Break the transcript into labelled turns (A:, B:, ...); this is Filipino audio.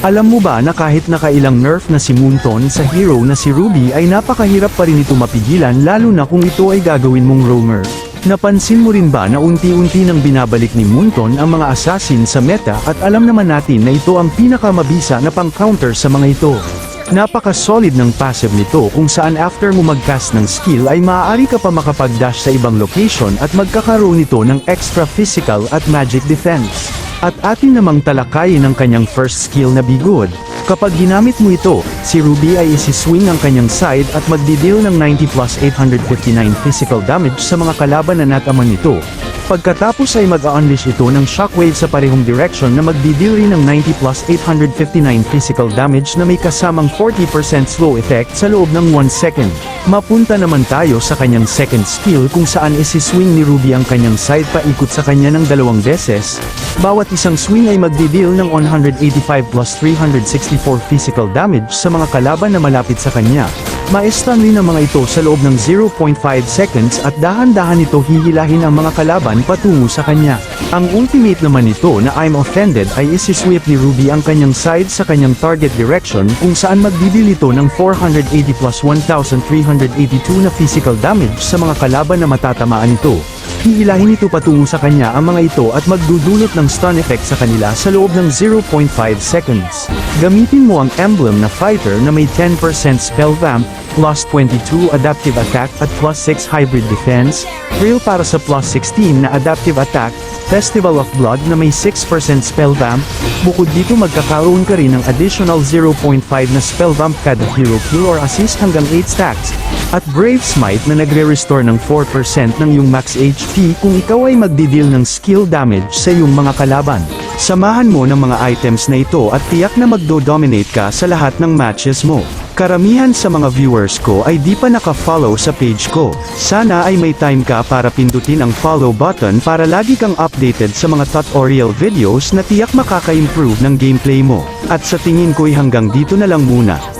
A: Alam mo ba na kahit nakailang nerf na si Moonton sa hero na si Ruby ay napakahirap pa rin ito mapigilan lalo na kung ito ay gagawin mong roamer. Napansin mo rin ba na unti-unti nang binabalik ni Moonton ang mga assassin sa meta at alam naman natin na ito ang pinakamabisa na pang-counter sa mga ito. Napaka-solid ng passive nito kung saan after mo mag-cast ng skill ay maaari ka pa makapag-dash sa ibang location at magkakaroon nito ng extra physical at magic defense. At atin namang talakayin ang kanyang first skill na Be Good. Kapag ginamit mo ito, si Ruby ay isi-swing ang kanyang side at magdideal ng 90 plus 859 physical damage sa mga kalaban na nataman nito. Pagkatapos ay mag-unleash ito ng shockwave sa parehong direction na magdideal rin ng 90 plus 859 physical damage na may kasamang 40% slow effect sa loob ng 1 second. Mapunta naman tayo sa kanyang second skill kung saan isi-swing ni Ruby ang kanyang side paikot sa kanya ng dalawang beses. Bawat isang swing ay magdideal ng 185 plus 364 physical damage sa mga kalaban na malapit sa kanya. Maestran rin ang mga ito sa loob ng 0.5 seconds at dahan-dahan ito hihilahin ang mga kalaban patungo sa kanya. Ang ultimate naman nito na I'm offended ay isisweep ni Ruby ang kanyang side sa kanyang target direction kung saan magdidil ito ng 480 plus 1382 na physical damage sa mga kalaban na matatamaan ito. Hihilahin ito patungo sa kanya ang mga ito at magdudulot ng stun effect sa kanila sa loob ng 0.5 seconds. Gamitin mo ang emblem na fighter na may 10% spell vamp, plus 22 adaptive attack at plus 6 hybrid defense, Thrill para sa plus 16 na adaptive attack, Festival of Blood na may 6% spell vamp, bukod dito magkakaroon ka rin ng additional 0.5 na spell vamp kada hero kill or assist hanggang 8 stacks, at Brave Smite na nagre-restore ng 4% ng iyong max HP kung ikaw ay magdidil ng skill damage sa iyong mga kalaban. Samahan mo ng mga items na ito at tiyak na magdo-dominate ka sa lahat ng matches mo. Karamihan sa mga viewers ko ay di pa naka-follow sa page ko. Sana ay may time ka para pindutin ang follow button para lagi kang updated sa mga tutorial videos na tiyak makaka-improve ng gameplay mo. At sa tingin ko'y hanggang dito na lang muna.